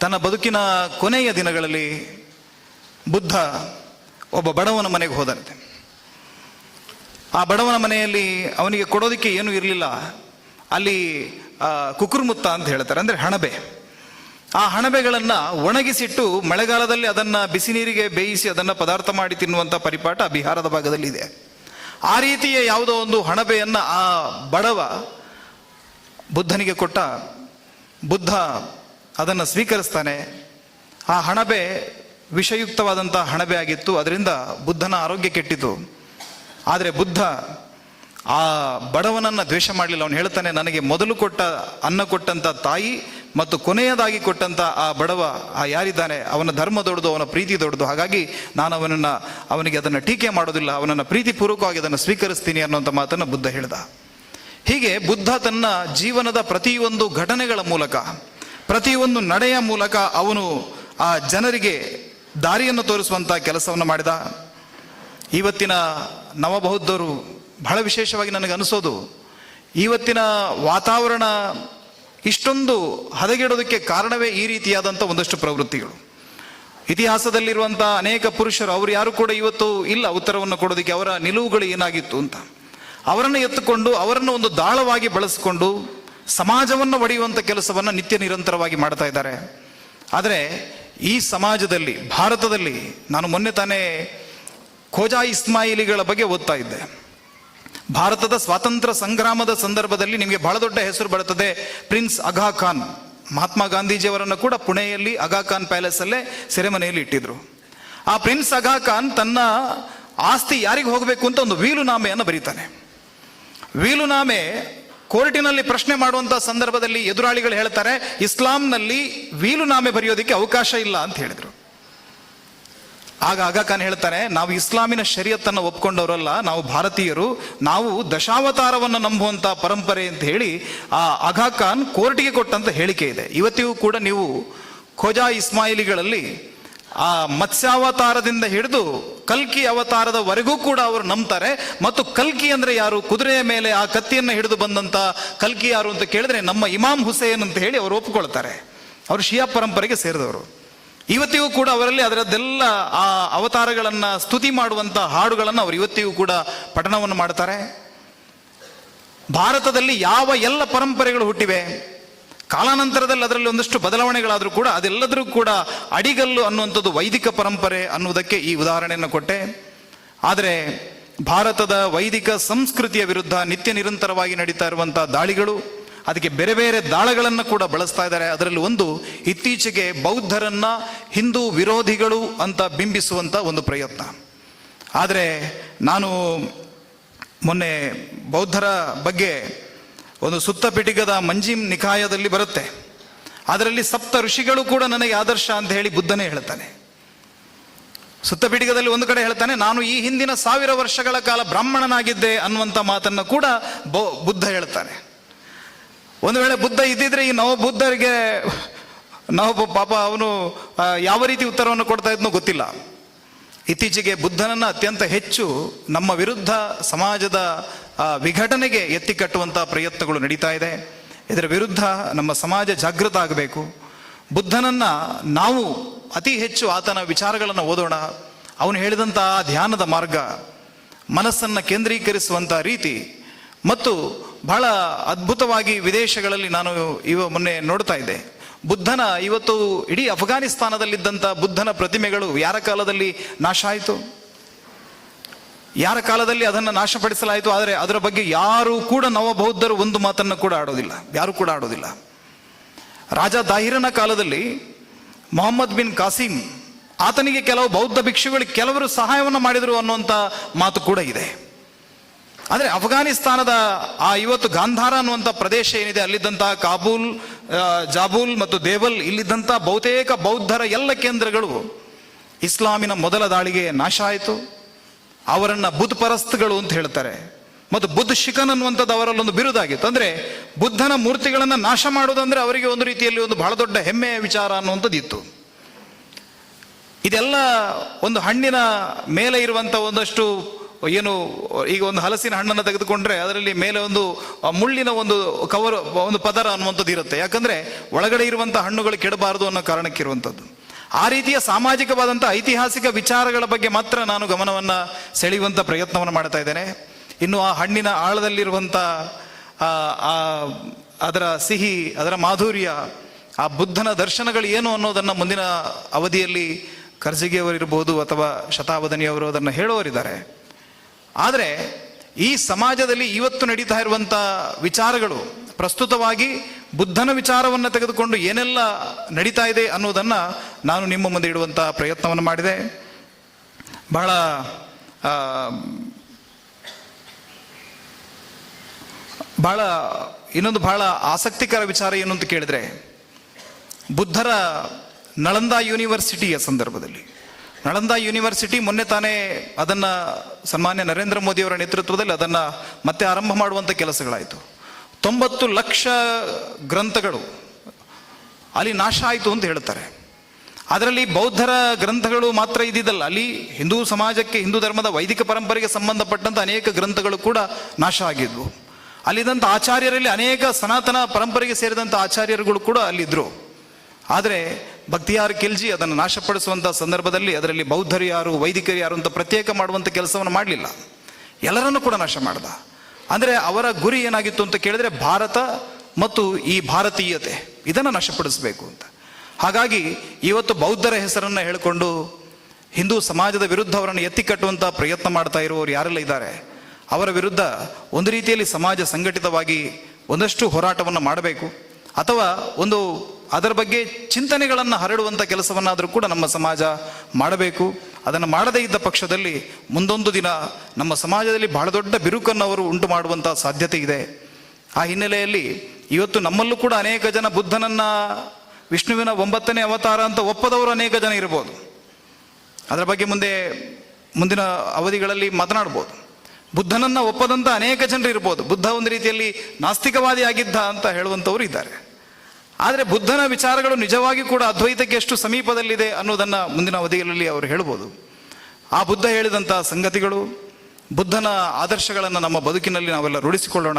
ತನ್ನ ಬದುಕಿನ ಕೊನೆಯ ದಿನಗಳಲ್ಲಿ ಬುದ್ಧ ಒಬ್ಬ ಬಡವನ ಮನೆಗೆ ಹೋದಂತೆ ಆ ಬಡವನ ಮನೆಯಲ್ಲಿ ಅವನಿಗೆ ಕೊಡೋದಕ್ಕೆ ಏನೂ ಇರಲಿಲ್ಲ. ಅಲ್ಲಿ ಕುಕುರ್ಮುತ್ತ ಅಂತ ಹೇಳ್ತಾರೆ, ಅಂದರೆ ಹಣಬೆ. ಆ ಹಣಬೆಗಳನ್ನು ಒಣಗಿಸಿಟ್ಟು ಮಳೆಗಾಲದಲ್ಲಿ ಅದನ್ನು ಬಿಸಿ ನೀರಿಗೆ ಬೇಯಿಸಿ ಅದನ್ನು ಪದಾರ್ಥ ಮಾಡಿ ತಿನ್ನುವಂಥ ಪರಿಪಾಠ ಬಿಹಾರದ ಭಾಗದಲ್ಲಿ ಇದೆ ಆ ರೀತಿಯ ಯಾವುದೋ ಒಂದು ಹಣಬೆಯನ್ನು ಆ ಬಡವ ಬುದ್ಧನಿಗೆ ಕೊಟ್ಟ ಬುದ್ಧ ಅದನ್ನು ಸ್ವೀಕರಿಸ್ತಾನೆ. ಆ ಹಣಬೆ ವಿಷಯುಕ್ತವಾದಂಥ ಹಣಬೆ ಆಗಿತ್ತು. ಅದರಿಂದ ಬುದ್ಧನ ಆರೋಗ್ಯ ಕೆಟ್ಟಿತು. ಆದರೆ ಬುದ್ಧ ಆ ಬಡವನನ್ನು ದ್ವೇಷ ಮಾಡಲಿಲ್ಲ. ಅವನು ಹೇಳ್ತಾನೆ, ನನಗೆ ಮೊದಲು ಕೊಟ್ಟ, ಅನ್ನ ಕೊಟ್ಟಂಥ ತಾಯಿ ಮತ್ತು ಕೊನೆಯದಾಗಿ ಕೊಟ್ಟಂಥ ಆ ಬಡವ, ಆ ಯಾರಿದ್ದಾನೆ, ಅವನ ಧರ್ಮ ದೊಡ್ಡದು, ಅವನ ಪ್ರೀತಿ ದೊಡ್ಡದು. ಹಾಗಾಗಿ ನಾನು ಅವನನ್ನು, ಅವನಿಗೆ ಅದನ್ನು ಟೀಕೆ ಮಾಡೋದಿಲ್ಲ, ಅವನನ್ನು ಪ್ರೀತಿಪೂರ್ವಕವಾಗಿ ಅದನ್ನು ಸ್ವೀಕರಿಸ್ತೀನಿ ಅನ್ನೋಂಥ ಮಾತನ್ನು ಬುದ್ಧ ಹೇಳ್ದ. ಹೀಗೆ ಬುದ್ಧ ತನ್ನ ಜೀವನದ ಪ್ರತಿಯೊಂದು ಘಟನೆಗಳ ಮೂಲಕ, ಪ್ರತಿಯೊಂದು ನಡೆಯ ಮೂಲಕ ಅವನು ಆ ಜನರಿಗೆ ದಾರಿಯನ್ನು ತೋರಿಸುವಂಥ ಕೆಲಸವನ್ನು ಮಾಡಿದ. ಇವತ್ತಿನ ನವಬೌದ್ಧರು ಬಹಳ ವಿಶೇಷವಾಗಿ ನನಗೆ ಅನಿಸೋದು. ಇವತ್ತಿನ ವಾತಾವರಣ ಇಷ್ಟೊಂದು ಹದಗೆಡೋದಕ್ಕೆ ಕಾರಣವೇ ಈ ರೀತಿಯಾದಂಥ ಒಂದಷ್ಟು ಪ್ರವೃತ್ತಿಗಳು. ಇತಿಹಾಸದಲ್ಲಿರುವಂಥ ಅನೇಕ ಪುರುಷರು, ಅವರು ಯಾರು ಕೂಡ ಇವತ್ತು ಇಲ್ಲ ಉತ್ತರವನ್ನು ಕೊಡೋದಕ್ಕೆ, ಅವರ ನಿಲುವುಗಳು ಏನಾಗಿತ್ತು ಅಂತ. ಅವರನ್ನು ಎತ್ತುಕೊಂಡು, ಅವರನ್ನು ಒಂದು ದಾಳವಾಗಿ ಬಳಸಿಕೊಂಡು, ಸಮಾಜವನ್ನು ಒಡೆಯುವಂಥ ಕೆಲಸವನ್ನು ನಿತ್ಯ ನಿರಂತರವಾಗಿ ಮಾಡ್ತಾ ಇದ್ದಾರೆ. ಆದರೆ ಈ ಸಮಾಜದಲ್ಲಿ, ಭಾರತದಲ್ಲಿ ನಾನು ಮೊನ್ನೆ ತಾನೇ ಖೋಜಾ ಇಸ್ಮಾಯಿಲಿಗಳ ಬಗ್ಗೆ ಓದ್ತಾ ಇದ್ದೆ. ಭಾರತದ ಸ್ವಾತಂತ್ರ್ಯ ಸಂಗ್ರಾಮದ ಸಂದರ್ಭದಲ್ಲಿ ನಿಮಗೆ ಬಹಳ ದೊಡ್ಡ ಹೆಸರು ಬರುತ್ತದೆ ಪ್ರಿನ್ಸ್ ಅಘಾ ಖಾನ್. ಮಹಾತ್ಮ ಗಾಂಧೀಜಿಯವರನ್ನು ಕೂಡ ಪುಣೆಯಲ್ಲಿ ಅಘಾ ಖಾನ್ ಪ್ಯಾಲೇಸ್ ಅಲ್ಲೇ ಸೆರೆಮನೆಯಲ್ಲಿ ಇಟ್ಟಿದ್ರು. ಆ ಪ್ರಿನ್ಸ್ ಅಘಾ ಖಾನ್ ತನ್ನ ಆಸ್ತಿ ಯಾರಿಗೆ ಹೋಗಬೇಕು ಅಂತ ಒಂದು ವೀಲುನಾಮೆಯನ್ನು ಬರೀತಾನೆ. ವೀಲುನಾಮೆ ಕೋರ್ಟಿನಲ್ಲಿ ಪ್ರಶ್ನೆ ಮಾಡುವಂತ ಸಂದರ್ಭದಲ್ಲಿ ಎದುರಾಳಿಗಳು ಹೇಳ್ತಾರೆ, ಇಸ್ಲಾಂನಲ್ಲಿ ವೀಲುನಾಮೆ ಬರೆಯೋದಕ್ಕೆ ಅವಕಾಶ ಇಲ್ಲ ಅಂತ ಹೇಳಿದ್ರು. ಆಗ ಆಗಾ ಖಾನ್ ನಾವು ಇಸ್ಲಾಮಿನ ಶರಿಯತ್ತನ್ನು ಒಪ್ಕೊಂಡವರಲ್ಲ, ನಾವು ಭಾರತೀಯರು, ನಾವು ದಶಾವತಾರವನ್ನು ನಂಬುವಂತ ಪರಂಪರೆ ಅಂತ ಹೇಳಿ ಆ ಆಗಾ ಖಾನ್ ಕೋರ್ಟಿಗೆ ಕೊಟ್ಟಂತ ಹೇಳಿಕೆ ಇದೆ. ಇವತ್ತಿಗೂ ಕೂಡ ನೀವು ಖೋಜಾ ಇಸ್ಮಾಯಿಲಿಗಳಲ್ಲಿ ಆ ಮತ್ಸ್ಯಾವತಾರದಿಂದ ಹಿಡಿದು ಕಲ್ಕಿ ಅವತಾರದವರೆಗೂ ಕೂಡ ಅವರು ನಂಬ್ತಾರೆ. ಮತ್ತು ಕಲ್ಕಿ ಅಂದ್ರೆ ಯಾರು? ಕುದುರೆಯ ಮೇಲೆ ಆ ಕತ್ತಿಯನ್ನು ಹಿಡಿದು ಬಂದಂತ ಕಲ್ಕಿ ಯಾರು ಅಂತ ಕೇಳಿದ್ರೆ ನಮ್ಮ ಇಮಾಮ್ ಹುಸೇನ್ ಅಂತ ಹೇಳಿ ಅವರು ಒಪ್ಪಿಕೊಳ್ತಾರೆ ಅವರು ಶಿಯಾ ಪರಂಪರೆಗೆ ಸೇರಿದವರು. ಇವತ್ತಿಗೂ ಕೂಡ ಅವರಲ್ಲಿ ಅದರದ್ದೆಲ್ಲ ಆ ಅವತಾರಗಳನ್ನು ಸ್ತುತಿ ಮಾಡುವಂಥ ಹಾಡುಗಳನ್ನು ಅವರು ಇವತ್ತಿಗೂ ಕೂಡ ಪಠಣವನ್ನು ಮಾಡ್ತಾರೆ ಭಾರತದಲ್ಲಿ ಯಾವ ಎಲ್ಲ ಪರಂಪರೆಗಳು ಹುಟ್ಟಿವೆ, ಕಾಲಾನಂತರದಲ್ಲಿ ಅದರಲ್ಲಿ ಒಂದಷ್ಟು ಬದಲಾವಣೆಗಳಾದರೂ ಕೂಡ ಅದೆಲ್ಲದರೂ ಕೂಡ ಅಡಿಗಲ್ಲು ಅನ್ನುವಂಥದ್ದು ವೈದಿಕ ಪರಂಪರೆ ಅನ್ನುವುದಕ್ಕೆ ಈ ಉದಾಹರಣೆಯನ್ನು ಕೊಟ್ಟೆ. ಆದರೆ ಭಾರತದ ವೈದಿಕ ಸಂಸ್ಕೃತಿಯ ವಿರುದ್ಧ ನಿತ್ಯ ನಿರಂತರವಾಗಿ ನಡೀತಾ ಇರುವಂಥ ದಾಳಿಗಳು ಅದಕ್ಕೆ ಬೇರೆ ಬೇರೆ ದಾಳಗಳನ್ನು ಕೂಡ ಬಳಸ್ತಾ ಇದ್ದಾರೆ. ಅದರಲ್ಲಿ ಒಂದು, ಇತ್ತೀಚೆಗೆ ಬೌದ್ಧರನ್ನ ಹಿಂದೂ ವಿರೋಧಿಗಳು ಅಂತ ಬಿಂಬಿಸುವಂಥ ಒಂದು ಪ್ರಯತ್ನ. ಆದರೆ ನಾನು ಮೊನ್ನೆ ಬೌದ್ಧರ ಬಗ್ಗೆ ಒಂದು ಸುತ್ತ ಪಿಟಿಗದ ಮಂಜಿಮ್ ನಿಕಾಯದಲ್ಲಿ ಬರುತ್ತೆ. ಅದರಲ್ಲಿ ಸಪ್ತ ಋಷಿಗಳು ಕೂಡ ನನಗೆ ಆದರ್ಶ ಅಂತ ಹೇಳಿ ಬುದ್ಧನೇ ಹೇಳ್ತಾನೆ. ಸುತ್ತ ಪಿಟಿಗದಲ್ಲಿ ಒಂದು ಕಡೆ ಹೇಳ್ತಾನೆ, ನಾನು ಈ ಹಿಂದಿನ ಸಾವಿರ ವರ್ಷಗಳ ಕಾಲ ಬ್ರಾಹ್ಮಣನಾಗಿದ್ದೆ ಅನ್ನುವಂಥ ಮಾತನ್ನು ಕೂಡ ಬೌ- ಬುದ್ಧ ಹೇಳ್ತಾನೆ. ಒಂದು ವೇಳೆ ಬುದ್ಧ ಇದ್ದಿದ್ರೆ ಈ ನವ ಬುದ್ಧರಿಗೆ ನಾವು ಪಾಪ ಅವನು ಯಾವ ರೀತಿ ಉತ್ತರವನ್ನು ಕೊಡ್ತಾ ಇದ್ನೋ ಗೊತ್ತಿಲ್ಲ. ಇತ್ತೀಚೆಗೆ ಬುದ್ಧನನ್ನ ಅತ್ಯಂತ ಹೆಚ್ಚು ನಮ್ಮ ವಿರುದ್ಧ ಸಮಾಜದ ವಿಘಟನೆಗೆ ಎತ್ತಿ ಕಟ್ಟುವಂತ ಪ್ರಯತ್ನಗಳು ನಡೀತಾ ಇದೆ. ಇದರ ವಿರುದ್ಧ ನಮ್ಮ ಸಮಾಜ ಜಾಗೃತ ಆಗಬೇಕು. ಬುದ್ಧನನ್ನ ನಾವು ಅತಿ ಹೆಚ್ಚು ಆತನ ವಿಚಾರಗಳನ್ನು ಓದೋಣ. ಅವನು ಹೇಳಿದಂಥ ಧ್ಯಾನದ ಮಾರ್ಗ, ಮನಸ್ಸನ್ನು ಕೇಂದ್ರೀಕರಿಸುವಂಥ ರೀತಿ, ಮತ್ತು ಬಹಳ ಅದ್ಭುತವಾಗಿ ವಿದೇಶಗಳಲ್ಲಿ ನಾನು ಇವ ಮೊನ್ನೆ ನೋಡ್ತಾ ಇದ್ದೆ. ಬುದ್ಧನ ಇವತ್ತು ಇಡೀ ಅಫ್ಘಾನಿಸ್ತಾನದಲ್ಲಿದ್ದಂಥ ಬುದ್ಧನ ಪ್ರತಿಮೆಗಳು ಯಾರ ಕಾಲದಲ್ಲಿ ನಾಶ ಆಯಿತು? ಯಾರ ಕಾಲದಲ್ಲಿ ಅದನ್ನು ನಾಶಪಡಿಸಲಾಯಿತು? ಆದರೆ ಅದರ ಬಗ್ಗೆ ಯಾರೂ ಕೂಡ ನವಬೌದ್ಧರು ಒಂದು ಮಾತನ್ನು ಕೂಡ ಆಡೋದಿಲ್ಲ. ಯಾರೂ ಕೂಡ ಆಡೋದಿಲ್ಲ. ರಾಜ ದಾಹಿರನ ಕಾಲದಲ್ಲಿ ಮೊಹಮ್ಮದ್ ಬಿನ್ ಕಾಸಿಂ, ಆತನಿಗೆ ಕೆಲವು ಬೌದ್ಧ ಭಿಕ್ಷುಗಳು ಕೆಲವರು ಸಹಾಯವನ್ನು ಮಾಡಿದರು ಅನ್ನುವಂಥ ಮಾತು ಕೂಡ ಇದೆ. ಆದರೆ ಅಫ್ಘಾನಿಸ್ತಾನದ ಆ ಇವತ್ತು ಗಾಂಧಾರ ಅನ್ನುವಂಥ ಪ್ರದೇಶ ಏನಿದೆ, ಅಲ್ಲಿದ್ದಂತಹ ಕಾಬೂಲ್ ಜಾಬೂಲ್ ಮತ್ತು ದೇವಲ್, ಇಲ್ಲಿದ್ದಂಥ ಬಹುತೇಕ ಬೌದ್ಧರ ಎಲ್ಲ ಕೇಂದ್ರಗಳು ಇಸ್ಲಾಮಿನ ಮೊದಲ ದಾಳಿಗೆ ನಾಶ ಆಯಿತು. ಅವರನ್ನು ಬುದ್ಧ ಪರಸ್ತ್ಗಳು ಅಂತ ಹೇಳ್ತಾರೆ. ಮತ್ತು ಬುದ್ಧ ಶಿಖನ್ ಅನ್ನುವಂಥದ್ದು ಅವರಲ್ಲೊಂದು ಬಿರುದಾಗಿತ್ತು. ಅಂದರೆ ಬುದ್ಧನ ಮೂರ್ತಿಗಳನ್ನು ನಾಶ ಮಾಡೋದಂದರೆ ಅವರಿಗೆ ಒಂದು ರೀತಿಯಲ್ಲಿ ಒಂದು ಬಹಳ ದೊಡ್ಡ ಹೆಮ್ಮೆಯ ವಿಚಾರ ಅನ್ನುವಂಥದ್ದು ಇತ್ತು. ಇದೆಲ್ಲ ಒಂದು ಹಣ್ಣಿನ ಮೇಲೆ ಇರುವಂಥ ಒಂದಷ್ಟು ಏನು ಈಗ ಒಂದು ಹಲಸಿನ ಹಣ್ಣನ್ನು ತೆಗೆದುಕೊಂಡ್ರೆ ಅದರಲ್ಲಿ ಮೇಲೆ ಒಂದು ಮುಳ್ಳಿನ ಒಂದು ಕವರ್ ಒಂದು ಪದರ ಅನ್ನುವಂಥದ್ದು ಇರುತ್ತೆ. ಯಾಕಂದ್ರೆ ಒಳಗಡೆ ಇರುವಂಥ ಹಣ್ಣುಗಳು ಕೆಡಬಾರದು ಅನ್ನೋ ಕಾರಣಕ್ಕಿರುವಂಥದ್ದು ಆ ರೀತಿಯ ಸಾಮಾಜಿಕವಾದಂಥ ಐತಿಹಾಸಿಕ ವಿಚಾರಗಳ ಬಗ್ಗೆ ಮಾತ್ರ ನಾನು ಗಮನವನ್ನು ಸೆಳೆಯುವಂತ ಪ್ರಯತ್ನವನ್ನು ಮಾಡ್ತಾ ಇದ್ದೇನೆ. ಇನ್ನು ಆ ಹಣ್ಣಿನ ಆಳದಲ್ಲಿರುವಂಥ ಅದರ ಸಿಹಿ, ಅದರ ಮಾಧುರ್ಯ, ಆ ಬುದ್ಧನ ದರ್ಶನಗಳು ಏನು ಅನ್ನೋದನ್ನ ಮುಂದಿನ ಅವಧಿಯಲ್ಲಿ ಕರ್ಜಿಗೆಯವರಿರ್ಬೋದು ಅಥವಾ ಶತಾವಧನಿಯವರು ಅದನ್ನು ಹೇಳುವವರಿದ್ದಾರೆ ಆದರೆ ಈ ಸಮಾಜದಲ್ಲಿ ಇವತ್ತು ನಡೀತಾ ಇರುವಂಥ ವಿಚಾರಗಳು, ಪ್ರಸ್ತುತವಾಗಿ ಬುದ್ಧನ ವಿಚಾರವನ್ನು ತೆಗೆದುಕೊಂಡು ಏನೆಲ್ಲ ನಡೀತಾ ಇದೆ ಅನ್ನೋದನ್ನು ನಾನು ನಿಮ್ಮ ಮುಂದೆ ಇಡುವಂಥ ಪ್ರಯತ್ನವನ್ನು ಮಾಡಿದೆ. ಬಹಳ ಬಹಳ, ಇನ್ನೊಂದು ಬಹಳ ಆಸಕ್ತಿಕರ ವಿಚಾರ ಏನು ಅಂತ ಕೇಳಿದ್ರೆ, ಬುದ್ಧರ ನಳಂದ ಯೂನಿವರ್ಸಿಟಿಯ ಸಂದರ್ಭದಲ್ಲಿ. ನಳಂದ ಯೂನಿವರ್ಸಿಟಿ ಮೊನ್ನೆ ತಾನೇ ಅದನ್ನ ಸನ್ಮಾನ್ಯ ನರೇಂದ್ರ ಮೋದಿಯವರ ನೇತೃತ್ವದಲ್ಲಿ ಅದನ್ನ ಮತ್ತೆ ಆರಂಭ ಮಾಡುವಂತ ಕೆಲಸಗಳಾಯಿತು. ತೊಂಬತ್ತು ಲಕ್ಷ ಗ್ರಂಥಗಳು ಅಲ್ಲಿ ನಾಶ ಆಯಿತು ಅಂತ ಹೇಳ್ತಾರೆ. ಅದರಲ್ಲಿ ಬೌದ್ಧರ ಗ್ರಂಥಗಳು ಮಾತ್ರ ಇದ್ದಿದ್ದಲ್ಲ, ಅಲ್ಲಿ ಹಿಂದೂ ಸಮಾಜಕ್ಕೆ, ಹಿಂದೂ ಧರ್ಮದ ವೈದಿಕ ಪರಂಪರೆಗೆ ಸಂಬಂಧಪಟ್ಟಂತ ಅನೇಕ ಗ್ರಂಥಗಳು ಕೂಡ ನಾಶ ಆಗಿದ್ವು. ಅಲ್ಲಿದ್ದಂಥ ಆಚಾರ್ಯರಲ್ಲಿ ಅನೇಕ ಸನಾತನ ಪರಂಪರೆಗೆ ಸೇರಿದಂಥ ಆಚಾರ್ಯರುಗಳು ಕೂಡ ಅಲ್ಲಿದ್ದರು ಆದರೆ ಭಕ್ತಿಯಾರ್ ಖಿಲ್ಜಿ ಅದನ್ನು ನಾಶಪಡಿಸುವಂಥ ಸಂದರ್ಭದಲ್ಲಿ ಅದರಲ್ಲಿ ಬೌದ್ಧರು ಯಾರು, ವೈದಿಕರು ಯಾರು ಅಂತ ಪ್ರತ್ಯೇಕ ಮಾಡುವಂಥ ಕೆಲಸವನ್ನು ಮಾಡಲಿಲ್ಲ. ಎಲ್ಲರನ್ನೂ ಕೂಡ ನಾಶ ಮಾಡ್ದ. ಅಂದರೆ ಅವರ ಗುರಿ ಏನಾಗಿತ್ತು ಅಂತ ಕೇಳಿದರೆ ಭಾರತ ಮತ್ತು ಈ ಭಾರತೀಯತೆ, ಇದನ್ನು ನಾಶಪಡಿಸಬೇಕು ಅಂತ. ಹಾಗಾಗಿ ಇವತ್ತು ಬೌದ್ಧರ ಹೆಸರನ್ನು ಹೇಳಿಕೊಂಡು ಹಿಂದೂ ಸಮಾಜದ ವಿರುದ್ಧ ಅವರನ್ನು ಎತ್ತಿ ಕಟ್ಟುವಂಥ ಪ್ರಯತ್ನ ಮಾಡ್ತಾ ಇರುವವರು ಯಾರೆಲ್ಲ ಇದ್ದಾರೆ, ಅವರ ವಿರುದ್ಧ ಒಂದು ರೀತಿಯಲ್ಲಿ ಸಮಾಜ ಸಂಘಟಿತವಾಗಿ ಒಂದಷ್ಟು ಹೋರಾಟವನ್ನು ಮಾಡಬೇಕು, ಅಥವಾ ಒಂದು ಅದರ ಬಗ್ಗೆ ಚಿಂತನೆಗಳನ್ನು ಹರಡುವಂಥ ಕೆಲಸವನ್ನಾದರೂ ಕೂಡ ನಮ್ಮ ಸಮಾಜ ಮಾಡಬೇಕು. ಅದನ್ನು ಮಾಡದೇ ಇದ್ದ ಪಕ್ಷದಲ್ಲಿ ಮುಂದೊಂದು ದಿನ ನಮ್ಮ ಸಮಾಜದಲ್ಲಿ ಬಹಳ ದೊಡ್ಡ ಬಿರುಕನ್ನು ಅವರು ಉಂಟು ಮಾಡುವಂಥ ಸಾಧ್ಯತೆ ಇದೆ. ಆ ಹಿನ್ನೆಲೆಯಲ್ಲಿ ಇವತ್ತು ನಮ್ಮಲ್ಲೂ ಕೂಡ ಅನೇಕ ಜನ ಬುದ್ಧನನ್ನು ವಿಷ್ಣುವಿನ ಒಂಬತ್ತನೇ ಅವತಾರ ಅಂತ ಒಪ್ಪದವರು ಅನೇಕ ಜನ ಇರ್ಬೋದು. ಅದರ ಬಗ್ಗೆ ಮುಂದೆ ಮುಂದಿನ ಅವಧಿಗಳಲ್ಲಿ ಮಾತನಾಡ್ಬೋದು. ಬುದ್ಧನನ್ನು ಒಪ್ಪದಂಥ ಅನೇಕ ಜನರು ಇರ್ಬೋದು ಬುದ್ಧ ಒಂದು ರೀತಿಯಲ್ಲಿ ನಾಸ್ತಿಕವಾದಿ ಆಗಿದ್ದ ಅಂತ ಹೇಳುವಂಥವರು ಇದ್ದಾರೆ. ಆದರೆ ಬುದ್ಧನ ವಿಚಾರಗಳು ನಿಜವಾಗಿ ಕೂಡ ಅದ್ವೈತಕ್ಕೆ ಎಷ್ಟು ಸಮೀಪದಲ್ಲಿದೆ ಅನ್ನೋದನ್ನು ಮುಂದಿನ ಅವಧಿಗಳಲ್ಲಿ ಅವರು ಹೇಳ್ಬೋದು. ಆ ಬುದ್ಧ ಹೇಳಿದಂಥ ಸಂಗತಿಗಳು, ಬುದ್ಧನ ಆದರ್ಶಗಳನ್ನು ನಮ್ಮ ಬದುಕಿನಲ್ಲಿ ನಾವೆಲ್ಲ ರೂಢಿಸಿಕೊಳ್ಳೋಣ,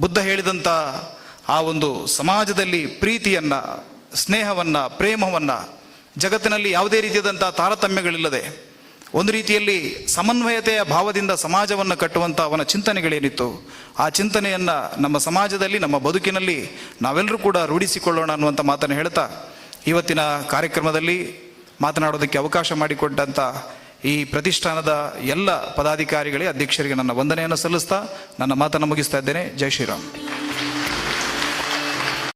ಬುದ್ಧ ಹೇಳಿದಂಥ ಆ ಒಂದು ಸಮಾಜದಲ್ಲಿ ಪ್ರೀತಿಯನ್ನು, ಸ್ನೇಹವನ್ನು, ಪ್ರೇಮವನ್ನು, ಜಗತ್ತಿನಲ್ಲಿ ಯಾವುದೇ ರೀತಿಯಾದಂಥ ತಾರತಮ್ಯಗಳಿಲ್ಲದೆ ಒಂದು ರೀತಿಯಲ್ಲಿ ಸಮನ್ವಯತೆಯ ಭಾವದಿಂದ ಸಮಾಜವನ್ನು ಕಟ್ಟುವಂಥ ಅವನ ಚಿಂತನೆಗಳೇನಿತ್ತು, ಆ ಚಿಂತನೆಯನ್ನು ನಮ್ಮ ಸಮಾಜದಲ್ಲಿ, ನಮ್ಮ ಬದುಕಿನಲ್ಲಿ ನಾವೆಲ್ಲರೂ ಕೂಡ ರೂಢಿಸಿಕೊಳ್ಳೋಣ ಅನ್ನುವಂಥ ಮಾತನ್ನು ಹೇಳ್ತಾ, ಇವತ್ತಿನ ಕಾರ್ಯಕ್ರಮದಲ್ಲಿ ಮಾತನಾಡೋದಕ್ಕೆ ಅವಕಾಶ ಮಾಡಿಕೊಟ್ಟಂಥ ಈ ಪ್ರತಿಷ್ಠಾನದ ಎಲ್ಲ ಪದಾಧಿಕಾರಿಗಳೇ, ಅಧ್ಯಕ್ಷರಿಗೆ ನನ್ನ ವಂದನೆಯನ್ನು ಸಲ್ಲಿಸ್ತಾ ನನ್ನ ಮಾತನ್ನು ಮುಗಿಸ್ತಾ ಇದ್ದೇನೆ. ಜೈ ಶ್ರೀರಾಮ್.